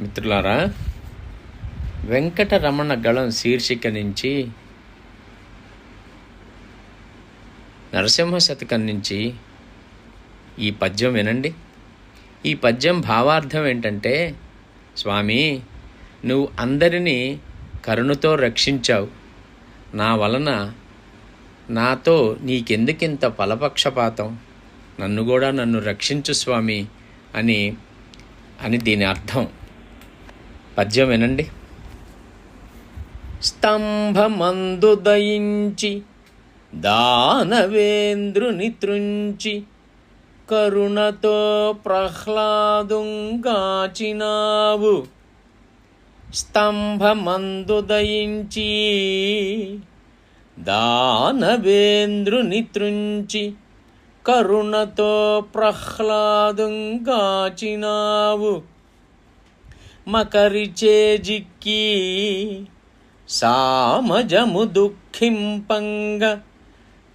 మిత్రులారా వెంకటరమణ గళం శీర్షిక నుంచి నరసింహ శతకం నుంచి ఈ పద్యం వినండి. ఈ పద్యం భావార్థం ఏంటంటే స్వామి నువ్వు అందరినీ కరుణతో రక్షించావు. నా వలన నాతో నీకెందుకింత ఫలపక్షపాతం? నన్ను కూడా నన్ను రక్షించు స్వామి అని అని దీని అర్థం. పద్యం వినండి. స్తంభమందు దయించి దానవేంద్రుని త్రుంచి కరుణతో ప్రహ్లాదుంగాచినావు. స్తంభమందు దయించి దానవేంద్రుని త్రుంచి కరుణతో ప్రహ్లాదుంగాచినావు. మకరిచేజిక్కి సామజము దుఃఖింపంగ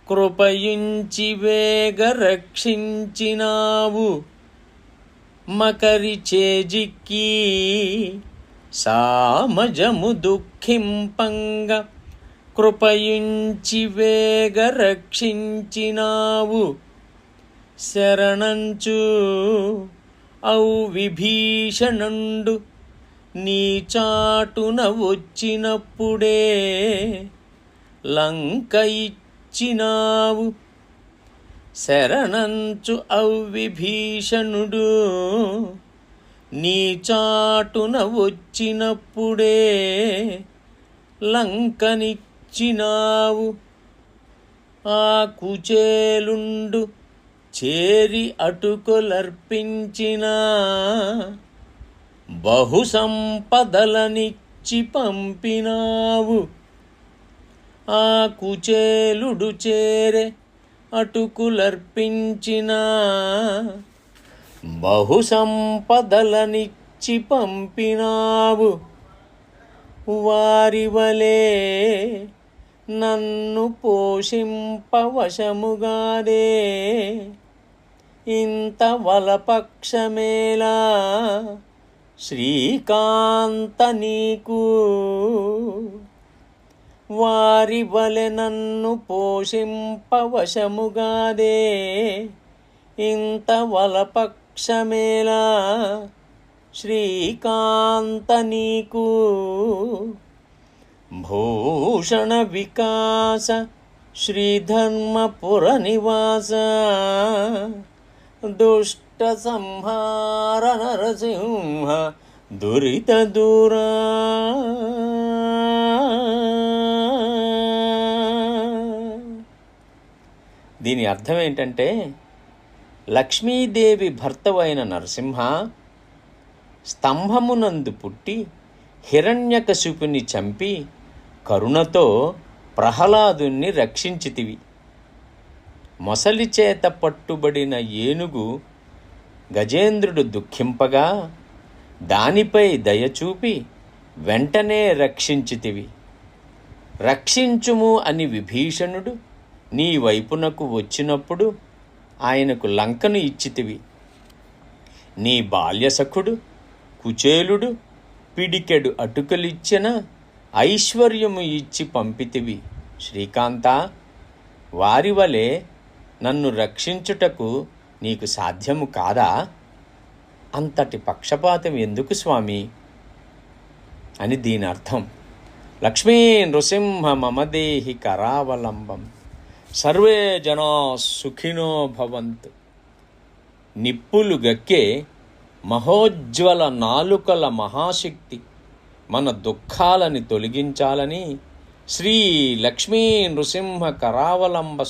కృపయుంచి వేగ రక్షించినావు. మకరి చేజిక్కి సామజము దుఃఖింపంగ కృపయుంచి వేగ రక్షించినావు. శరణంచు ఔ విభీషణుండు నీ చాటున వచ్చినప్పుడే లంక ఇచ్చినావు. శరణంచు అవ్విభీషణుడు నీ చాటున వచ్చినప్పుడే లంకనిచ్చినావు. ఆ కుచేలుండు చేరి అటుకులర్పించినా. బహు సంపదలనిచ్చి పంపినావు. ఆ కుచేలుడు చేరే అటుకులర్పించిన బహు సంపదలనిచ్చి పంపినావు. వారి వలే నన్ను పోషింపవశముగాదే. ఇంత వలపక్షమేలా శ్రీకాంత నీకు. వారి వలె నన్ను పోషింపవశముగాదే. ఇంత వలపక్షమేలా శ్రీకాంత నీకు. భూషణ వికాస శ్రీధర్మపుర నివాస దుష్ట సంహార నరసింహ దురిత దూరా. దీని అర్థం ఏంటంటే లక్ష్మీదేవి భర్తవైన నరసింహ స్తంభమునందు పుట్టి హిరణ్యకశిపుని చంపి కరుణతో ప్రహ్లాదుని రక్షించితివి. మొసలి చేత పట్టుబడిన ఏనుగు గజేంద్రుడు దుఃఖింపగా దానిపై దయచూపి వెంటనే రక్షించితివి. రక్షించుము అని విభీషణుడు నీ వైపునకు వచ్చినప్పుడు ఆయనకు లంకను ఇచ్చితివి. నీ బాల్యసఖుడు కుచేలుడు పిడికెడు అటుకలిచ్చిన ఐశ్వర్యము ఇచ్చి పంపితివి. శ్రీకాంత వారి వలె నన్ను రక్షించుటకు నీకు సాధ్యము కాదా? అంతటి పక్షపాతం ఎందుకు స్వామి? అని దీని అర్థం లక్ష్మీ నృసింహ మమదేహి కరావలంబం. సర్వే జనా సుఖినో భవంతు. నిప్పులు గక్కే మహోజ్వల నాలుకల మహాశక్తి. మన దుఃఖాలని తొలగించాలని శ్రీ లక్ష్మీ నృసింహ కరావలంబ